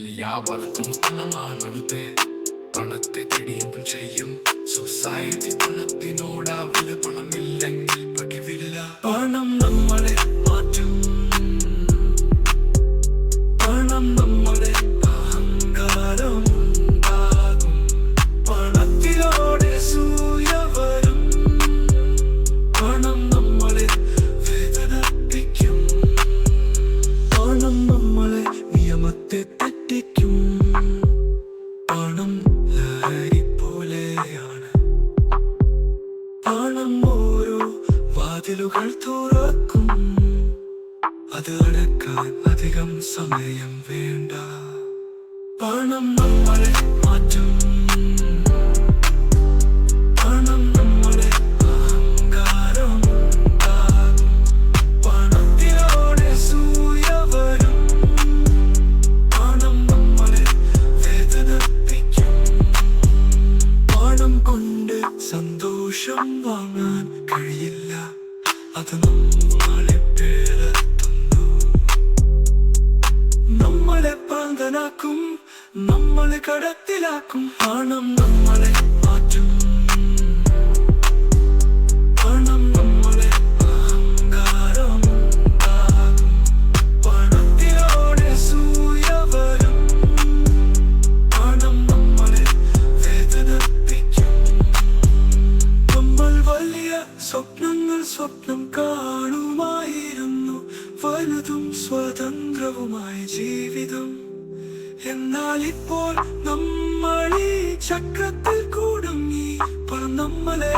എല്ലാവർക്കും പണമാണെടുത്ത് പണത്തെ തെടിയും ചെയ്യും. സൊസൈറ്റി പണത്തിനോടാവില്ല പണമില്ലെങ്കിൽ പണം വാതിലുകൾ തുറക്കും. അത് അടക്കാൻ അധികം സമയം വേണ്ട. പണം നമ്മൾ മാറ്റും. സന്തോഷം വാങ്ങാൻ കഴിയില്ല. നമ്മളെ നമ്മളെ നമ്മളെ കടത്തിലാക്കും. പണം നമ്മളെ വലുതും സ്വതന്ത്രവുമായ ജീവിതം. എന്നാൽ ഇപ്പോൾ നമ്മൾ ഈ ചക്രത്തിൽ കൂടുങ്ങി പണം നമ്മളെ